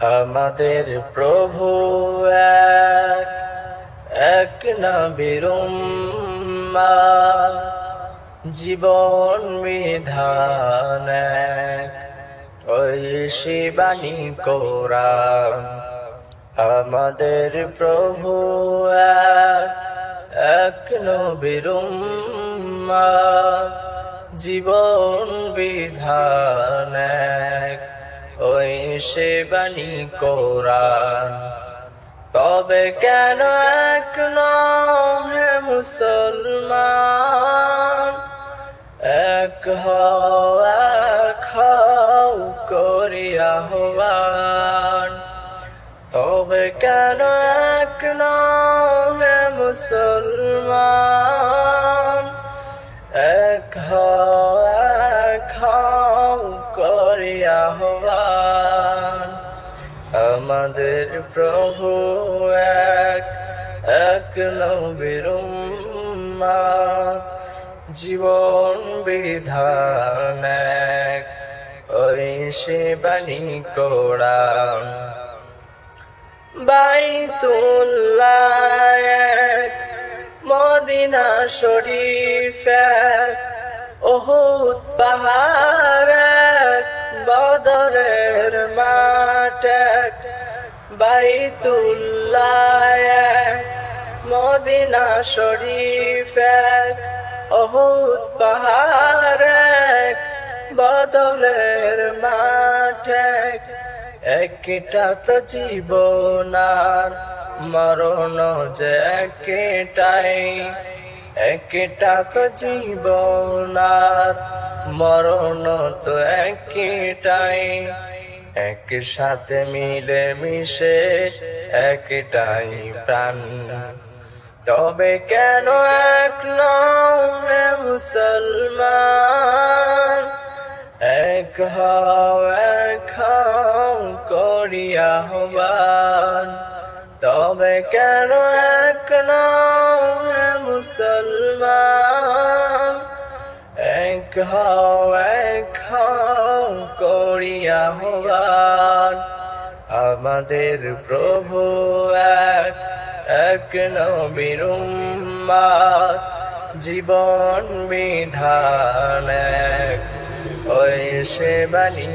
আমাদের প্রভু এক এক নবীর উম্মাহ, জীবন বিধান ওই শিবানী কোরআন। আমাদের প্রভু এক এক নবীর উম্মাহ, জীবন বিধান এক, ওই শিবানী কোরআন। তবে কেন এক হে মুসলমান? এক হও করিয়া হওয়ান তবে কেন এক হে মুসলমান? এক হও, এক করিয়া হওয়ান আমাদের প্রভু এক এক নবীর জীবন বিধান এক, ওই শিবানী কোরআন। বাইতুল্লাহ এক, মদিনা শরীফ ওহুদ পাহাড় বদরের মাঠ বাইতুল্লাহ মদিনা শরীফ পাহাড় এক বদরের মাঠ এক একটা তো জীবনার মরণ যে একটাই, একটা তো জীবনার মরণ তো একটাই একসাথে মিলে মিশে একটাই প্রাণ। তবে কেন এক হে মুসলমান? এক হও, এক করিয়া হবান তবে কেন এক হে মুসলমান? হও, এক করিয়া হবান আমাদের প্রভু এক এক নবীর জীবন বিধান এক, ওই সে বাণী